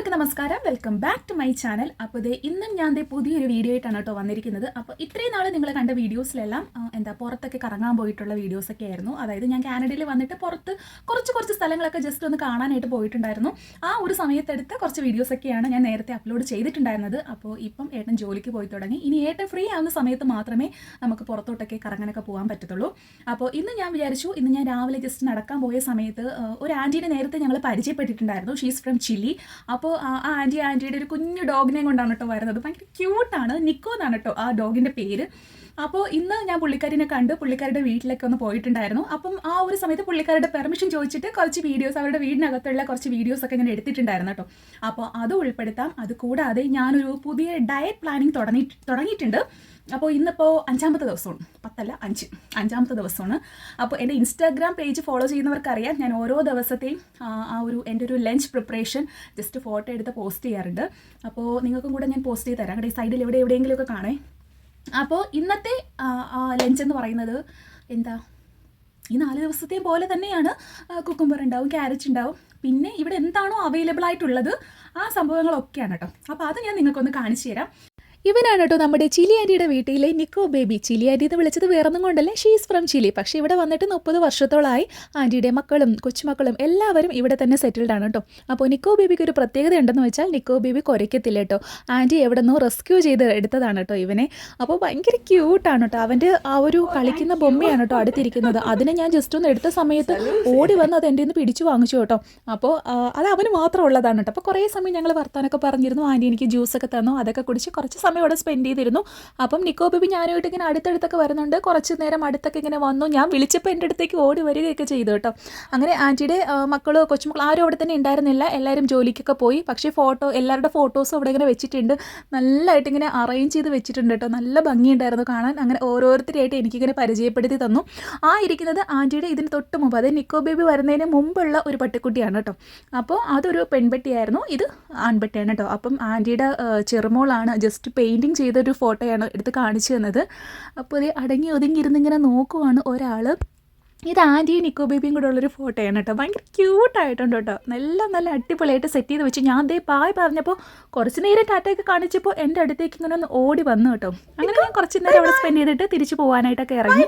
എല്ലാവർക്കും നമസ്കാരം. Welcome back to my channel അപ്പോൾ ദേ ഇന്നും ഞാൻ ദേ പുതിയൊരു വീഡിയോ ആയിട്ടാണ് കേട്ടോ വന്നിരിക്കുന്നത്. അപ്പോൾ ഇത്രയും നാൾ നിങ്ങൾ കണ്ട വീഡിയോസിലെല്ലാം എന്താ പുറത്തൊക്കെ കറങ്ങാൻ പോയിട്ടുള്ള വീഡിയോസൊക്കെ ആയിരുന്നു. അതായത് ഞാൻ കാനഡയിൽ വന്നിട്ട് പുറത്ത് കുറച്ച് കുറച്ച് സ്ഥലങ്ങളൊക്കെ ജസ്റ്റ് ഒന്ന് കാണാനായിട്ട് പോയിട്ടുണ്ടായിരുന്നു. ആ ഒരു സമയത്തെടുത്ത കുറച്ച് വീഡിയോസൊക്കെയാണ് ഞാൻ നേരത്തെ അപ്ലോഡ് ചെയ്തിട്ടുണ്ടായിരുന്നത്. അപ്പോൾ ഇപ്പം ഏട്ടൻ ജോലിക്ക് പോയി തുടങ്ങി. ഇനി ഏട്ടൻ ഫ്രീ ആവുന്ന സമയത്ത് മാത്രമേ നമുക്ക് പുറത്തോട്ടൊക്കെ കറങ്ങാനൊക്കെ പോകാൻ പറ്റത്തുള്ളൂ. അപ്പോൾ ഇന്ന് ഞാൻ വിചാരിച്ചു ഇന്ന് ഞാൻ രാവിലെ ജസ്റ്റ് നടക്കാൻ പോയ സമയത്ത് ഒരു ആന്റീനെ നേരത്തെ ഞങ്ങൾ പരിചയപ്പെട്ടിട്ടുണ്ടായിരുന്നു. ഷീസ് ഫ്രം ചില്ലി അപ്പോൾ ആ ആന്റി ആന്റിയുടെ ഒരു കുഞ്ഞു ഡോഗിനെയും കൊണ്ടാണ് കേട്ടോ വരുന്നത്. ഭയങ്കര ക്യൂട്ടാണ് നിക്കോ എന്നാണ് കേട്ടോ ആ ഡോഗിന്റെ പേര്. അപ്പോൾ ഇന്ന് ഞാൻ പുള്ളിക്കാരിനെ കണ്ട് പുള്ളിക്കാരുടെ വീട്ടിലൊക്കെ ഒന്ന് പോയിട്ടുണ്ടായിരുന്നു. അപ്പം ആ ഒരു സമയത്ത് പുള്ളിക്കാരുടെ പെർമിഷൻ ചോദിച്ചിട്ട് കുറച്ച് വീഡിയോസ് അവരുടെ വീടിനകത്തുള്ള കുറച്ച് വീഡിയോസ് ഒക്കെ ഇങ്ങനെ എടുത്തിട്ടുണ്ടായിരുന്നു കേട്ടോ. അപ്പോൾ അത് ഉൾപ്പെടുത്താം. അത് കൂടാതെ ഞാനൊരു പുതിയ ഡയറ്റ് പ്ലാനിങ് തുടങ്ങി തുടങ്ങിയിട്ടുണ്ട്. അപ്പോൾ ഇന്നിപ്പോൾ അഞ്ചാമത്തെ ദിവസമാണ്. പത്തല്ല അഞ്ച്. അഞ്ചാമത്തെ ദിവസമാണ്. അപ്പോൾ എന്റെ ഇൻസ്റ്റാഗ്രാം പേജ് ഫോളോ ചെയ്യുന്നവർക്കറിയാം. ഞാൻ ഓരോ ദിവസത്തെയും ആ ഒരു എന്റെ ഒരു ലഞ്ച് പ്രിപ്പറേഷൻ ജസ്റ്റ് ഫോട്ടോ എടുത്ത് പോസ്റ്റ് ചെയ്യാറുണ്ട്. അപ്പോൾ നിങ്ങൾക്കും കൂടെ ഞാൻ പോസ്റ്റ് ചെയ്ത് തരാം. കേട്ടോ ഈ സൈഡിൽ എവിടെ എവിടെയെങ്കിലുമൊക്കെ കാണേ. അപ്പോൾ ഇന്നത്തെ ലഞ്ച് എന്ന് പറയുന്നത് എന്താ? ഈ നാല് ദിവസത്തെയും പോലെ തന്നെയാണ് കുക്കുംബർ ഉണ്ടാവും ക്യാരറ്റ് ഉണ്ടാവും. പിന്നെ ഇവിടെ എന്താണോ അവൈലബിൾ ആയിട്ടുള്ളത് ആ സംഭവങ്ങളൊക്കെയാണ് കേട്ടോ. അപ്പോൾ അത് ഞാൻ നിങ്ങൾക്കൊന്ന് കാണിച്ചു തരാം. ഇവനാണ് കേട്ടോ നമ്മുടെ ചിലി ആന്റിയുടെ വീട്ടിലെ നിക്കോ ബേബി. ചിലി ആന്റി എന്ന് വിളിച്ചത് വേറൊന്നും കൊണ്ടല്ല ഷീസ് ഫ്രം ചിലി പക്ഷേ ഇവിടെ വന്നിട്ട് മുപ്പത് വർഷത്തോളമായി ആന്റിയുടെ മക്കളും കൊച്ചുമക്കളും എല്ലാവരും ഇവിടെ തന്നെ സെറ്റിൽഡ് ആണ് കേട്ടോ. അപ്പോൾ നിക്കോ ബേബിക്ക് ഒരു പ്രത്യേകത ഉണ്ടെന്ന് വെച്ചാൽ നിക്കോ ബേബി കുരയ്ക്കത്തില്ല കേട്ടോ. ആന്റി എവിടെ നിന്നോ റെസ്ക്യൂ ചെയ്ത് എടുത്തതാണ് കേട്ടോ ഇവനെ. അപ്പോൾ ഭയങ്കര ക്യൂട്ടാണ് കേട്ടോ. അവന്റെ ആ ഒരു കളിക്കുന്ന ബൊമ്മയാണ് കേട്ടോ അടുത്തിരിക്കുന്നത്. അതിനെ ഞാൻ ജസ്റ്റ് ഒന്ന് എടുത്ത സമയത്ത് ഓടി വന്ന് അത് എന്റെ നിന്ന് പിടിച്ചു വാങ്ങിച്ചു കേട്ടോ. അപ്പോൾ അത് അവന് മാത്രമുള്ളതാണ് കേട്ടോ. അപ്പോൾ കുറേ സമയം ഞങ്ങൾ വർത്താനൊക്കെ പറഞ്ഞിരുന്നു. ആന്റി എനിക്ക് ജ്യൂസൊക്കെ തന്നു. അതൊക്കെ കുടിച്ച് കുറച്ച് സമയം ഇവിടെ സ്പെൻഡ് ചെയ്തിരുന്നു. അപ്പം നിക്കോ ബേബി ഞാനുമായിട്ട് ഇങ്ങനെ അടുത്തടുത്തൊക്കെ വരുന്നുണ്ട്. കുറച്ച് നേരം അടുത്തൊക്കെ ഇങ്ങനെ വന്നു. ഞാൻ വിളിച്ചപ്പോൾ എന്റെ അടുത്തേക്ക് ഓടി വരികയൊക്കെ ചെയ്തു കേട്ടോ. അങ്ങനെ ആന്റിയുടെ ആ, കൊച്ചുമക്കൾ ആരും അവിടെ തന്നെ ഉണ്ടായിരുന്നില്ല. എല്ലാവരും ജോലിക്കൊക്കെ പോയി. പക്ഷേ ഫോട്ടോ എല്ലാവരുടെ ഫോട്ടോസും അവിടെ ഇങ്ങനെ വെച്ചിട്ടുണ്ട്. നല്ലതായിട്ട് ഇങ്ങനെ അറേഞ്ച് ചെയ്ത് വെച്ചിട്ടുണ്ട് കേട്ടോ. നല്ല ഭംഗിയുണ്ടായിരുന്നു കാണാൻ. അങ്ങനെ ഓരോരുത്തരെയായിട്ട് എനിക്കിങ്ങനെ പരിചയപ്പെടുത്തി തന്നു. ആ ഇരിക്കുന്നത് ആന്റിയുടെ ഇതിന് തൊട്ട് മുമ്പ്. അതായത് നിക്കോ ബേബി വരുന്നതിന് മുമ്പുള്ള ഒരു പട്ടിക്കുട്ടിയാണ് കേട്ടോ. അപ്പോൾ അതൊരു പെൺപെട്ടിയായിരുന്നു. ഇത് ആൺപെട്ടിയാണ് കേട്ടോ. അപ്പം ആന്റിയുടെ ചെറുമോളാണ്. ജസ്റ്റ് പെയിന്റിങ് ചെയ്തൊരു ഫോട്ടോയാണ് എടുത്ത് കാണിച്ചു തന്നത്. അപ്പോൾ ഒരു അടങ്ങി ഒതുങ്ങി ഇരുന്നിങ്ങനെ നോക്കുവാണ് ഒരാൾ. ഇത് ആന്റിയും നിക്കോ ബേബിയും കൂടെ ഉള്ളൊരു ഫോട്ടോയാണ് കേട്ടോ. ഭയങ്കര ക്യൂട്ടായിട്ടുണ്ട് കേട്ടോ. നല്ല നല്ല അടിപൊളിയായിട്ട് സെറ്റ് ചെയ്ത് വെച്ച്. ഞാൻ ദേ പായ് പറഞ്ഞപ്പോൾ കുറച്ച് നേരം ടാറ്റയൊക്കെ കാണിച്ചപ്പോൾ എന്റെ അടുത്തേക്ക് ഇങ്ങനെ ഒന്ന് ഓടി വന്നു കേട്ടോ. അങ്ങനെ ഞാൻ കുറച്ച് നേരം അവിടെ സ്പെൻഡ് ചെയ്തിട്ട് തിരിച്ചു പോകാനായിട്ടൊക്കെ ഇറങ്ങി.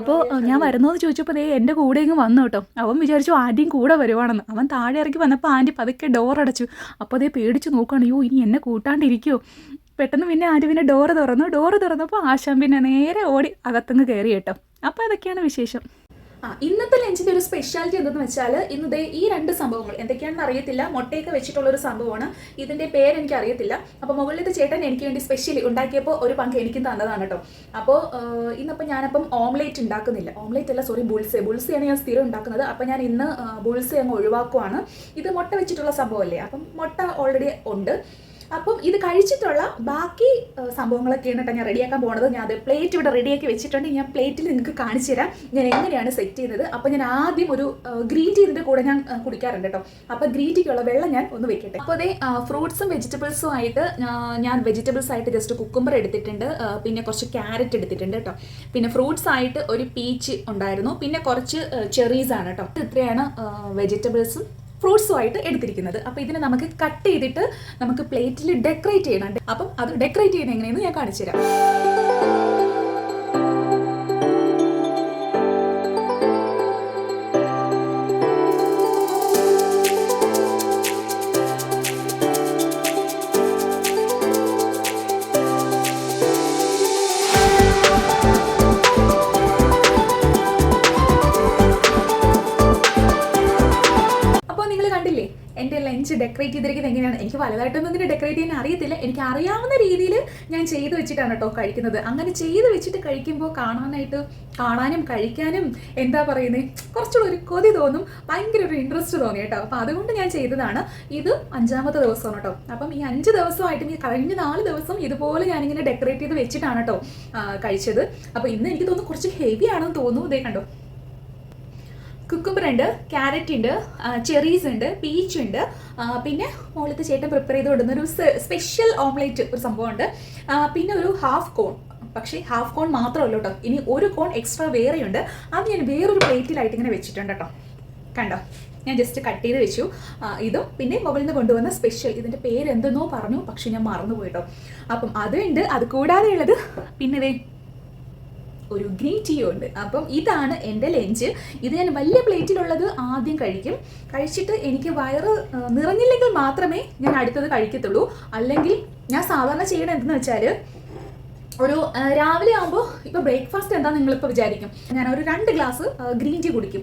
അപ്പോൾ ഞാൻ വരുന്നതെന്ന് ചോദിച്ചപ്പോൾ ദേ എന്റെ കൂടെ ഇങ്ങ് വന്നു കേട്ടോ. അവൻ വിചാരിച്ചു ആന്റിയും കൂടെ വരുവാണെന്ന്. അവൻ താഴെ ഇറങ്ങി വന്നപ്പോൾ ആന്റി പതുക്കെ ഡോർ അടച്ചു. അപ്പോൾ അതേ പേടിച്ച് നോക്കുകയാണ് അയ്യോ ഇനി എന്നെ കൂട്ടാണ്ടിരിക്കുമോ പെട്ടെന്ന് പിന്നെ ആര് പിന്നെ ഡോറ് തുറന്നു. ഡോറ് തുറന്നപ്പോൾ ആശാൻ പിന്നെ നേരെ ഓടി അകത്തങ്ങ് കയറി കേട്ടോ. അപ്പോൾ അതൊക്കെയാണ് വിശേഷം. ആ ഇന്നത്തെ ലഞ്ചിന്റെ ഒരു സ്പെഷ്യാലിറ്റി എന്തെന്ന് വെച്ചാൽ ഇന്ന് ദേ ഈ രണ്ട് സംഭവങ്ങൾ. എന്തൊക്കെയാണെന്ന് അറിയത്തില്ല. മുട്ടയൊക്കെ വെച്ചിട്ടുള്ള ഒരു സംഭവമാണ്. ഇതിന്റെ പേര് എനിക്ക് അറിയത്തില്ല. അപ്പോൾ മുകളിലത്തെ ചേട്ടൻ എനിക്ക് വേണ്ടി സ്പെഷ്യലി ഉണ്ടാക്കിയപ്പോൾ ഒരു പങ്ക് എനിക്കും തന്നതാണ് കേട്ടോ. അപ്പോൾ ഇന്നപ്പോൾ ഞാനപ്പം ഓംലേറ്റ് ഉണ്ടാക്കുന്നില്ല. ഓംലേറ്റ് അല്ല സോറി ബുൾസെ ബുൾസയാണ് ഞാൻ സ്ഥിരം ഉണ്ടാക്കുന്നത്. അപ്പോൾ ഞാൻ ഇന്ന് ബുൾസെ അങ്ങ് ഒഴിവാക്കുവാണ്. ഇത് മുട്ട വെച്ചിട്ടുള്ള സംഭവമല്ലേ? അപ്പം മുട്ട ഓൾറെഡി ഉണ്ട്. അപ്പം ഇത് കഴിച്ചിട്ടുള്ള ബാക്കി സംഭവങ്ങളൊക്കെ സംഭവങ്ങളൊക്കെയാണ് കേട്ടോ ഞാൻ റെഡിയാക്കാൻ പോണത്. ഞാൻ അത് പ്ലേറ്റ് ഇവിടെ റെഡിയാക്കി വെച്ചിട്ടുണ്ട്. ഞാൻ പ്ലേറ്റിൽ നിങ്ങൾക്ക് കാണിച്ചു തരാം. ഞാൻ എങ്ങനെയാണ് സെറ്റ് ചെയ്യുന്നത്. അപ്പോൾ ഞാൻ ആദ്യം ഒരു ഗ്രീൻ ടീ കൂടെ ഞാൻ കുടിക്കാറുണ്ട് കേട്ടോ. അപ്പോൾ ഗ്രീൻ ടീക്കുള്ള വെള്ളം ഞാൻ ഒന്ന് വെക്കട്ടെ. അപ്പോൾ അതേ ഫ്രൂട്ട്സും വെജിറ്റബിൾസും ആയിട്ട് ഞാൻ വെജിറ്റബിൾസ് ആയിട്ട് ജസ്റ്റ് കുക്കുംബർ എടുത്തിട്ടുണ്ട്. പിന്നെ കുറച്ച് ക്യാരറ്റ് എടുത്തിട്ടുണ്ട് കേട്ടോ. പിന്നെ ഫ്രൂട്ട്സ് ആയിട്ട് ഒരു പീച്ച് ഉണ്ടായിരുന്നു. പിന്നെ കുറച്ച് ചെറീസ് ആണ് കേട്ടോ. ഇത്രയാണ് വെജിറ്റബിൾസും ഫ്രൂട്ട്സും ആയിട്ട് എടുത്തിരിക്കുന്നത്. അപ്പോൾ ഇതിനെ നമുക്ക് കട്ട് ചെയ്തിട്ട് നമുക്ക് പ്ലേറ്റിൽ ഡെക്കറേറ്റ് ചെയ്യണം. അപ്പം അത് ഡെക്കറേറ്റ് ചെയ്യുന്നത് എങ്ങനെയെന്ന് ഞാൻ കാണിച്ചു തരാം ഡെക്കറേറ്റ് ചെയ്തിരിക്കുന്നത് എങ്ങനെയാണ്? എനിക്ക് വലുതായിട്ടൊന്നും ഇങ്ങനെ ഡെക്കറേറ്റ് ചെയ്യാൻ അറിയത്തില്ല. എനിക്ക് അറിയാവുന്ന രീതിയിൽ ഞാൻ ചെയ്തു വെച്ചിട്ടാണ് കേട്ടോ കഴിക്കുന്നത്. അങ്ങനെ ചെയ്ത് വെച്ചിട്ട് കഴിക്കുമ്പോൾ കാണാനായിട്ട് കാണാനും കഴിക്കാനും എന്താ പറയുന്നത് കുറച്ചുകൂടെ ഒരു കൊതി തോന്നും. ഭയങ്കര ഒരു ഇൻട്രസ്റ്റ് തോന്നി കേട്ടോ. അപ്പോൾ അതുകൊണ്ട് ഞാൻ ചെയ്തതാണ്. ഇത് അഞ്ചാമത്തെ ദിവസമാണ് കേട്ടോ. അപ്പം ഈ അഞ്ച് ദിവസമായിട്ട് ഈ കഴിഞ്ഞ നാല് ദിവസം ഇതുപോലെ ഞാനിങ്ങനെ ഡെക്കറേറ്റ് ചെയ്ത് വെച്ചിട്ടാണ് കേട്ടോ കഴിച്ചത്. അപ്പോൾ ഇന്ന് എനിക്ക് തോന്നുന്നു കുറച്ച് ഹെവി ആണെന്ന് തോന്നുന്നു. ഇതേ കണ്ടോ? കുക്കുംബർ ഉണ്ട് ക്യാരറ്റ് ഉണ്ട് ചെറീസ് ഉണ്ട് പീച്ച് ഉണ്ട്. പിന്നെ മോളത്തെ ചേട്ടൻ പ്രിപ്പയർ ചെയ്ത് കൊടുക്കുന്ന ഒരു സ്പെഷ്യൽ ഓംലേറ്റ് ഒരു സംഭവമുണ്ട്. പിന്നെ ഒരു ഹാഫ് കോൺ പക്ഷേ ഹാഫ് കോൺ മാത്രമല്ല കേട്ടോ. ഇനി ഒരു കോൺ എക്സ്ട്രാ വേറെയുണ്ട്. അത് ഞാൻ വേറൊരു പ്ലേറ്റിലായിട്ട് ഇങ്ങനെ വെച്ചിട്ടുണ്ട് കേട്ടോ. കണ്ടോ? ഞാൻ ജസ്റ്റ് കട്ട് ചെയ്ത് വെച്ചു. ഇതും പിന്നെ മുകളിൽ നിന്ന് കൊണ്ടുവന്ന സ്പെഷ്യൽ ഇതിന്റെ പേര് എന്തെന്നോ പറഞ്ഞു പക്ഷെ ഞാൻ മറന്നു പോയിട്ടോ അപ്പം അതുണ്ട്. അത് കൂടാതെ ഉള്ളത് പിന്നെ ഒരു ഗ്രീൻ ടീ ഉണ്ട്. അപ്പം ഇതാണ് എന്റെ ലഞ്ച്. ഇത് ഞാൻ വലിയ പ്ലേറ്റിലുള്ളത് ആദ്യം കഴിക്കും. കഴിച്ചിട്ട് എനിക്ക് വയറ് നിറഞ്ഞില്ലെങ്കിൽ മാത്രമേ ഞാൻ അടുത്തത് കഴിക്കത്തുള്ളൂ. അല്ലെങ്കിൽ ഞാൻ സാധാരണ ചെയ്യണത് എന്തെന്ന് വെച്ചാൽ ഒരു രാവിലെ ആകുമ്പോൾ ഇപ്പോൾ ബ്രേക്ക്ഫാസ്റ്റ് എന്താ നിങ്ങളിപ്പോൾ വിചാരിക്കും. ഞാൻ ഒരു രണ്ട് ഗ്ലാസ് ഗ്രീൻ ടീ കുടിക്കും.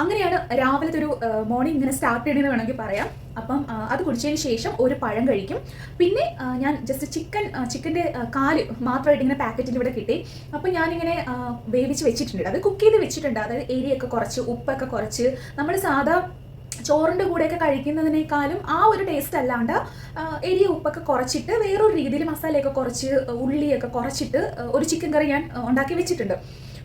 അങ്ങനെയാണ് രാവിലത്തെ ഒരു മോർണിംഗ് ഇങ്ങനെ സ്റ്റാർട്ട് ചെയ്യണമെന്ന് വേണമെങ്കിൽ പറയാം. അപ്പം അത് കുടിച്ചതിന് ശേഷം ഒരു പഴം കഴിക്കും. പിന്നെ ഞാൻ ജസ്റ്റ് ചിക്കൻ ചിക്കന്റെ കാൽ മാത്രമായിട്ട് ഇങ്ങനെ പാക്കറ്റിൽ ഇവിടെ കിട്ടി. അപ്പം ഞാനിങ്ങനെ വേവിച്ച് വെച്ചിട്ടുണ്ട്. അത് കുക്ക് ചെയ്ത് വെച്ചിട്ടുണ്ട്. അതായത് എരിയൊക്കെ കുറച്ച് ഉപ്പൊക്കെ കുറച്ച്. നമ്മൾ സാധാ ചോറിന്റെ കൂടെയൊക്കെ കഴിക്കുന്നതിനേക്കാളും ആ ഒരു ടേസ്റ്റ് അല്ലാണ്ട് എരിയ ഉപ്പൊക്കെ കുറച്ചിട്ട് വേറൊരു രീതിയിൽ മസാലയൊക്കെ കുറച്ച് ഉള്ളിയൊക്കെ കുറച്ചിട്ട് ഒരു ചിക്കൻ കറി ഞാൻ ഉണ്ടാക്കി വെച്ചിട്ടുണ്ട്.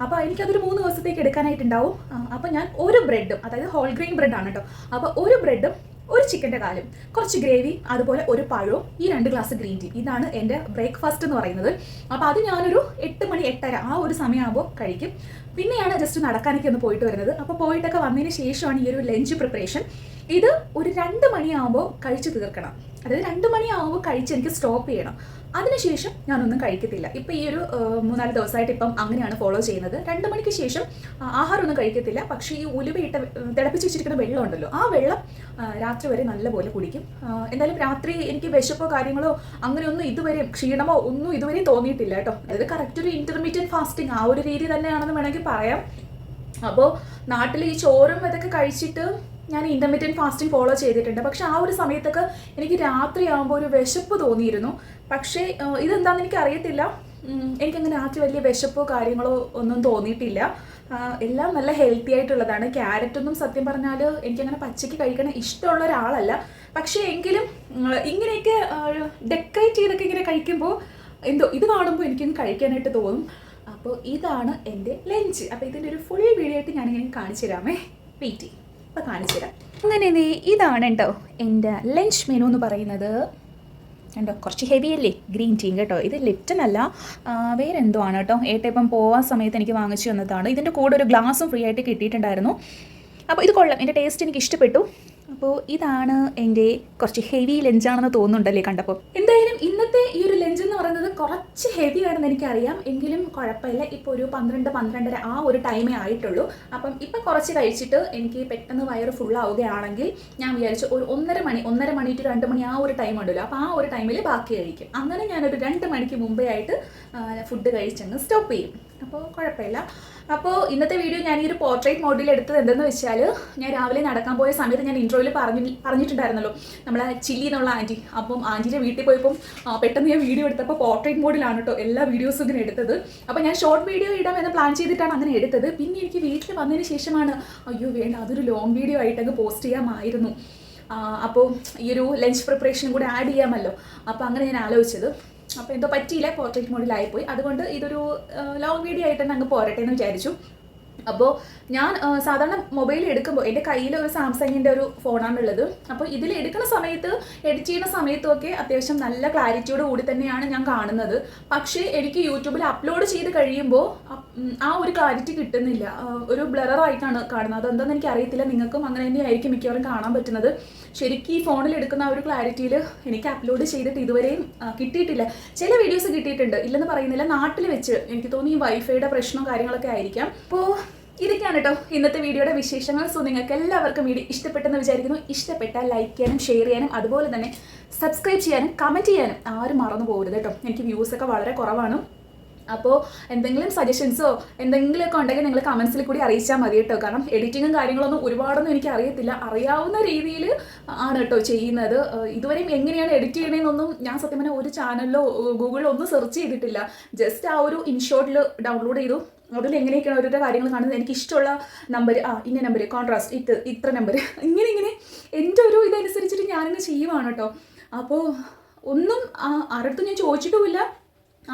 അപ്പോൾ എനിക്കതൊരു മൂന്ന് ദിവസത്തേക്ക് എടുക്കാനായിട്ടുണ്ടാവും. അപ്പോൾ ഞാൻ ഒരു ബ്രെഡും അതായത് ഹോൾ ഗ്രെയിൻ ബ്രെഡാണ് കേട്ടോ അപ്പോൾ ഒരു ബ്രെഡും ഒരു ചിക്കന്റെ കാലും കുറച്ച് ഗ്രേവി അതുപോലെ ഒരു പഴവും ഈ രണ്ട് ഗ്ലാസ് ഗ്രീൻ ടീ. ഇതാണ് എന്റെ ബ്രേക്ക്ഫാസ്റ്റ് എന്ന് പറയുന്നത്. അപ്പോൾ അത് ഞാനൊരു എട്ട് മണി എട്ടര ആ ഒരു സമയമാകുമ്പോൾ കഴിക്കും. പിന്നെയാണ് ജസ്റ്റ് നടക്കാനൊക്കെ ഒന്ന് പോയിട്ട് വരുന്നത്. അപ്പോൾ പോയിട്ടൊക്കെ വന്നതിന് ശേഷമാണ് ഈ ഒരു ലഞ്ച് പ്രിപ്പറേഷൻ ഇത് ഒരു രണ്ട് മണിയാകുമ്പോൾ കഴിച്ച് തീർക്കണം. അതായത് രണ്ട് മണിയാകുമ്പോൾ കഴിച്ച് എനിക്ക് സ്റ്റോപ്പ് ചെയ്യണം. അതിനുശേഷം ഞാനൊന്നും കഴിക്കത്തില്ല. ഇപ്പം ഈ ഒരു മൂന്നാൽ ദിവസമായിട്ട് ഇപ്പം അങ്ങനെയാണ് ഫോളോ ചെയ്യുന്നത്. രണ്ട് മണിക്ക് ശേഷം ആഹാരം ഒന്നും കഴിക്കത്തില്ല. പക്ഷേ ഈ ഉലുവയിട്ട തിളപ്പിച്ച് വെച്ചിരിക്കുന്ന വെള്ളം ഉണ്ടല്ലോ ആ വെള്ളം രാത്രി വരെ നല്ലപോലെ കുടിക്കും. എന്തായാലും രാത്രി എനിക്ക് വിശപ്പോ കാര്യങ്ങളോ അങ്ങനെയൊന്നും ഇതുവരെ ക്ഷീണമോ ഒന്നും ഇതുവരെ തോന്നിയിട്ടില്ല കേട്ടോ. അതായത് കറക്റ്റ് ഒരു ഇന്റർമീഡിയറ്റ് ഫാസ്റ്റിംഗ് ആ ഒരു രീതി തന്നെയാണെന്ന് വേണമെങ്കിൽ പറയാം. അപ്പോൾ നാട്ടിൽ ഈ ചോറും ഇതൊക്കെ കഴിച്ചിട്ട് ഞാൻ ഇന്റർമീഡിയറ്റ് ഫാസ്റ്റിംഗ് ഫോളോ ചെയ്തിട്ടുണ്ട്. പക്ഷെ ആ ഒരു സമയത്തൊക്കെ എനിക്ക് രാത്രിയാകുമ്പോൾ ഒരു വിശപ്പ് തോന്നിയിരുന്നു. പക്ഷേ ഇതെന്താണെന്ന് എനിക്ക് അറിയത്തില്ല എനിക്കങ്ങനെ രാത്രി വലിയ വിശപ്പോ കാര്യങ്ങളോ ഒന്നും തോന്നിയിട്ടില്ല. എല്ലാം നല്ല ഹെൽത്തി ആയിട്ടുള്ളതാണ്. ക്യാരറ്റൊന്നും സത്യം പറഞ്ഞാൽ എനിക്കങ്ങനെ പച്ചയ്ക്ക് കഴിക്കണ ഇഷ്ടമുള്ള ഒരാളല്ല. പക്ഷേ എങ്കിലും ഇങ്ങനെയൊക്കെ ഡെക്കറേറ്റ് ചെയ്തൊക്കെ ഇങ്ങനെ കഴിക്കുമ്പോൾ എന്തോ ഇത് കാണുമ്പോൾ എനിക്കൊന്ന് കഴിക്കാനായിട്ട് തോന്നും. അപ്പോൾ ഇതാണ് എന്റെ ലഞ്ച് അപ്പോൾ ഇതിന്റെ ഒരു ഫുൾ വീഡിയോ ആയിട്ട് ഞാനിങ്ങനെ കാണിച്ചു തരാമേ വെയിറ്റ് ചെയ്യും അപ്പോൾ കാണിച്ചു തരാം അങ്ങനെ ഇതാണ് കേട്ടോ എന്റെ ലഞ്ച് മെനു എന്ന് പറയുന്നത്. കണ്ടോ കുറച്ച് ഹെവി അല്ലേ? ഗ്രീൻ ടീ കേട്ടോ. ഇത് ലിപ്റ്റൺ അല്ല വേറെ എന്തോ ആണ് കേട്ടോ ഏട്ടപ്പം പോവാൻ സമയത്ത് എനിക്ക് വാങ്ങിച്ചു തന്നതാണ്. ഇതിന്റെ കൂടെ ഒരു ഗ്ലാസും ഫ്രീ ആയിട്ട് കിട്ടിയിട്ടുണ്ടായിരുന്നു. അപ്പോൾ ഇത് കൊള്ളാം. എന്റെ ടേസ്റ്റ് എനിക്ക് ഇഷ്ടപ്പെട്ടു. അപ്പോൾ ഇതാണ് എന്റെ കുറച്ച് ഹെവി ലഞ്ചാണെന്ന് തോന്നുന്നുണ്ടല്ലേ കണ്ടപ്പോൾ എന്തായാലും ഇന്നത്തെ ഈ ഒരു ലഞ്ച് എന്ന് പറയുന്നത് കുറച്ച് ഹെവി ആണെന്ന് എനിക്കറിയാം. എങ്കിലും കുഴപ്പമില്ല. ഇപ്പോൾ ഒരു പന്ത്രണ്ട് പന്ത്രണ്ടര ആ ഒരു ടൈമേ ആയിട്ടുള്ളൂ. അപ്പം ഇപ്പം കുറച്ച് കഴിച്ചിട്ട് എനിക്ക് പെട്ടെന്ന് വയറ് ഫുൾ ആവുകയാണെങ്കിൽ ഞാൻ വിചാരിച്ചു ഒരു ഒന്നര മണി ഒന്നര മണി ടു രണ്ട് മണി ആ ഒരു ടൈം ഉണ്ടല്ലോ. അപ്പോൾ ആ ഒരു ടൈമിൽ ബാക്കി കഴിക്കും. അങ്ങനെ ഞാനൊരു രണ്ട് മണിക്ക് മുമ്പേ ആയിട്ട് ഫുഡ് കഴിച്ചങ്ങ് സ്റ്റോപ്പ് ചെയ്യും. അപ്പോൾ കുഴപ്പമില്ല. അപ്പോൾ ഇന്നത്തെ വീഡിയോ ഞാൻ ഈ ഒരു പോർട്രേറ്റ് മോഡിൽ എടുത്തത് എന്തെന്ന് വെച്ചാൽ ഞാൻ രാവിലെ നടക്കാൻ പോയ സമയത്ത് ഞാൻ ഇൻട്രോയിൽ പറഞ്ഞു പറഞ്ഞിട്ടുണ്ടായിരുന്നല്ലോ. നമ്മളെ ചില്ലി എന്നുള്ള ആന്റി അപ്പം ആന്റിന്റെ വീട്ടിൽ പോയപ്പം പെട്ടെന്ന് ഞാൻ വീഡിയോ എടുത്തപ്പോൾ പോർട്രേറ്റ് മോഡിലാണ് കേട്ടോ എല്ലാ വീഡിയോസും ഇങ്ങനെ എടുത്തത്. അപ്പോൾ ഞാൻ ഷോർട്ട് വീഡിയോ ഇടാം എന്ന് പ്ലാൻ ചെയ്തിട്ടാണ് അങ്ങനെ എടുത്തത്. പിന്നെ എനിക്ക് വീട്ടിൽ വന്നതിന് ശേഷമാണ് അയ്യോ വേണ്ട അതൊരു ലോങ് വീഡിയോ ആയിട്ട് അങ്ങ് പോസ്റ്റ് ചെയ്യാമായിരുന്നു അപ്പോൾ ഈ ഒരു ലഞ്ച് പ്രിപ്പറേഷനും കൂടെ ആഡ് ചെയ്യാമല്ലോ. അപ്പോൾ അങ്ങനെ ഞാൻ ആലോചിച്ചത്. അപ്പോൾ എന്തോ പറ്റിയില്ല പോർട്രേറ്റ് മോഡിലായിപ്പോയി. അതുകൊണ്ട് ഇതൊരു ലോങ് വീഡിയോ ആയിട്ട് തന്നെ അങ്ങ് പോരട്ടെ എന്ന് വിചാരിച്ചു. അപ്പോൾ ഞാൻ സാധാരണ മൊബൈൽ എടുക്കുമ്പോൾ എന്റെ കയ്യിൽ ഒരു സാംസങ്ങിന്റെ ഒരു ഫോണാണ് ഉള്ളത് അപ്പോൾ ഇതിൽ എടുക്കുന്ന സമയത്ത് എഡിറ്റ് ചെയ്യുന്ന സമയത്തൊക്കെ അത്യാവശ്യം നല്ല ക്ലാരിറ്റിയോട് കൂടി തന്നെയാണ് ഞാൻ കാണുന്നത്. പക്ഷേ എനിക്ക് യൂട്യൂബിൽ അപ്ലോഡ് ചെയ്ത് കഴിയുമ്പോൾ ആ ഒരു ക്ലാരിറ്റി കിട്ടുന്നില്ല. ഒരു ബ്ലററായിട്ടാണ് കാണുന്നത്. അതെന്താണെന്ന് എനിക്ക് അറിയത്തില്ല. നിങ്ങൾക്കും അങ്ങനെ തന്നെയായിരിക്കും മിക്കവാറും കാണാൻ പറ്റുന്നത്. ശരിക്കും ഈ ഫോണിൽ എടുക്കുന്ന ആ ഒരു ക്ലാരിറ്റിയിൽ എനിക്ക് അപ്ലോഡ് ചെയ്തിട്ട് ഇതുവരെയും കിട്ടിയിട്ടില്ല. ചില വീഡിയോസ് കിട്ടിയിട്ടുണ്ട്. ഇല്ലെന്ന് പറയുന്നില്ല. നാട്ടിൽ വെച്ച് എനിക്ക് തോന്നുന്നു ഈ വൈഫൈയുടെ പ്രശ്നവും കാര്യങ്ങളൊക്കെ ആയിരിക്കാം. അപ്പോൾ ഇതൊക്കെയാണ് കേട്ടോ ഇന്നത്തെ വീഡിയോയുടെ വിശേഷങ്ങൾ. സോ നിങ്ങൾക്ക് എല്ലാവർക്കും വീഡിയോ ഇഷ്ടപ്പെട്ടെന്ന് വിചാരിക്കുന്നു. ഇഷ്ടപ്പെട്ടാൽ ലൈക്ക് ചെയ്യാനും ഷെയർ ചെയ്യാനും അതുപോലെ തന്നെ സബ്സ്ക്രൈബ് ചെയ്യാനും കമന്റ് ചെയ്യാനും ആരും മറന്നു പോകരുത് കേട്ടോ എനിക്ക് വ്യൂസൊക്കെ വളരെ കുറവാണ്. അപ്പോൾ എന്തെങ്കിലും സജഷൻസോ എന്തെങ്കിലുമൊക്കെ ഉണ്ടെങ്കിൽ നിങ്ങൾ കമൻസിൽ കൂടി അറിയിച്ചാൽ മതി കേട്ടോ. കാരണം എഡിറ്റിങ്ങും കാര്യങ്ങളൊന്നും ഒരുപാടൊന്നും എനിക്ക് അറിയത്തില്ല. അറിയാവുന്ന രീതിയിൽ ആണ് കേട്ടോ ചെയ്യുന്നത്. ഇതുവരെയും എങ്ങനെയാണ് എഡിറ്റ് ചെയ്യണമെന്നൊന്നും ഞാൻ സത്യം പറഞ്ഞാൽ ഒരു ചാനലിലോ ഗൂഗിളിലോ ഒന്നും സെർച്ച് ചെയ്തിട്ടില്ല. ജസ്റ്റ് ആ ഒരു ഇൻഷോട്ടിൽ ഡൗൺലോഡ് ചെയ്തു. അതിൽ എങ്ങനെയൊക്കെയാണ് ഓരോരോ കാര്യങ്ങൾ കാണുന്നത്. എനിക്ക് ഇഷ്ടമുള്ള നമ്പർ ആ ഇന്ന നമ്പർ കോൺട്രാസ്റ്റ് ഇത് ഇത്ര നമ്പർ ഇങ്ങനെ ഇങ്ങനെ. എന്റെ ഒരു ഇതനുസരിച്ചിട്ട് ഞാനിങ്ങനെ ചെയ്യുവാണ് കേട്ടോ. അപ്പോൾ ഒന്നും ആ, ആരടുത്തും ഞാൻ ചോദിച്ചിട്ടുമില്ല.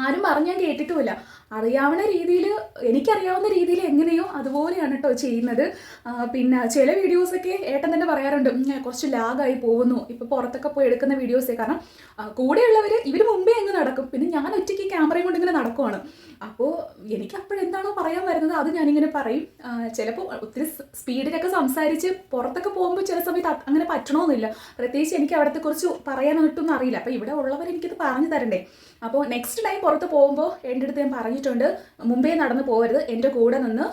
ആരും പറഞ്ഞ് ഞാൻ കേട്ടിട്ടുമില്ല. അറിയാവുന്ന രീതിയിൽ എനിക്കറിയാവുന്ന രീതിയിൽ എങ്ങനെയോ അതുപോലെയാണ് കേട്ടോ ചെയ്യുന്നത്. പിന്നെ ചില വീഡിയോസൊക്കെ ഏട്ടൻ തന്നെ പറയാറുണ്ട്. കുറച്ച് ലാഗായി പോകുന്നു. ഇപ്പോൾ പുറത്തൊക്കെ പോയി എടുക്കുന്ന വീഡിയോസേ. കാരണം കൂടെയുള്ളവർ ഇവർ മുമ്പേ അങ്ങ് നടക്കും. പിന്നെ ഞാൻ ഒറ്റയ്ക്ക് ക്യാമറയും കൊണ്ട് ഇങ്ങനെ നടക്കുവാണ്. അപ്പോൾ എനിക്ക് അപ്പോഴെന്താണോ പറയാൻ വരുന്നത് അത് ഞാനിങ്ങനെ പറയും. ചിലപ്പോൾ ഒത്തിരി സ്പീഡിലൊക്കെ സംസാരിച്ച് പുറത്തൊക്കെ പോകുമ്പോൾ ചില സമയത്ത് അങ്ങനെ പറ്റണമെന്നില്ല പ്രത്യേകിച്ച് എനിക്ക് അവിടത്തെ കുറിച്ച് പറയാനൊട്ടൊന്നും അറിയില്ല. അപ്പോൾ ഇവിടെ ഉള്ളവർ എനിക്കിത് പറഞ്ഞു തരണ്ടേ. അപ്പോൾ നെക്സ്റ്റ് ടൈം പുറത്ത് പോകുമ്പോൾ എന്റെ അടുത്ത് ഞാൻ പറഞ്ഞിട്ടുണ്ട് മുമ്പേ നടന്ന് പോകരുത് എന്റെ കൂടെ നിന്ന്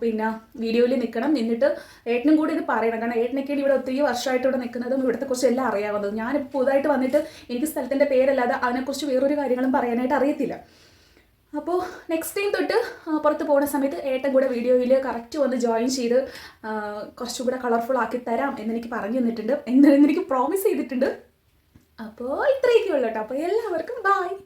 പിന്നെ വീഡിയോയിൽ നിൽക്കണം. നിന്നിട്ട് ഏട്ടനും കൂടി ഇത് പറയണം. കാരണം ഏട്ടനൊക്കെയാണ് ഇവിടെ ഒത്തിരി വർഷമായിട്ട് ഇവിടെ നിൽക്കുന്നതും ഇവിടുത്തെ കുറിച്ച് എല്ലാം അറിയാവുന്നത്. ഞാനിപ്പോൾ പുതുതായിട്ട് വന്നിട്ട് എനിക്ക് സ്ഥലത്തിന്റെ പേരല്ലാതെ അതിനെക്കുറിച്ച് വേറൊരു കാര്യങ്ങളും പറയാനായിട്ട് അറിയത്തില്ല. അപ്പോൾ നെക്സ്റ്റ് ടൈം തൊട്ട് പുറത്ത് പോകുന്ന സമയത്ത് ഏട്ടൻ കൂടെ വീഡിയോയിൽ കറക്റ്റ് വന്ന് ജോയിൻ ചെയ്ത് കുറച്ചും കൂടെ കളർഫുൾ ആക്കി തരാം എന്നെനിക്ക് പറഞ്ഞു തന്നിട്ടുണ്ട്. എന്നെനിക്ക് പ്രോമിസ് ചെയ്തിട്ടുണ്ട്. അപ്പോൾ ഇത്രയൊക്കെ ഉള്ളൂ കേട്ടോ. അപ്പോൾ എല്ലാവർക്കും ബായ്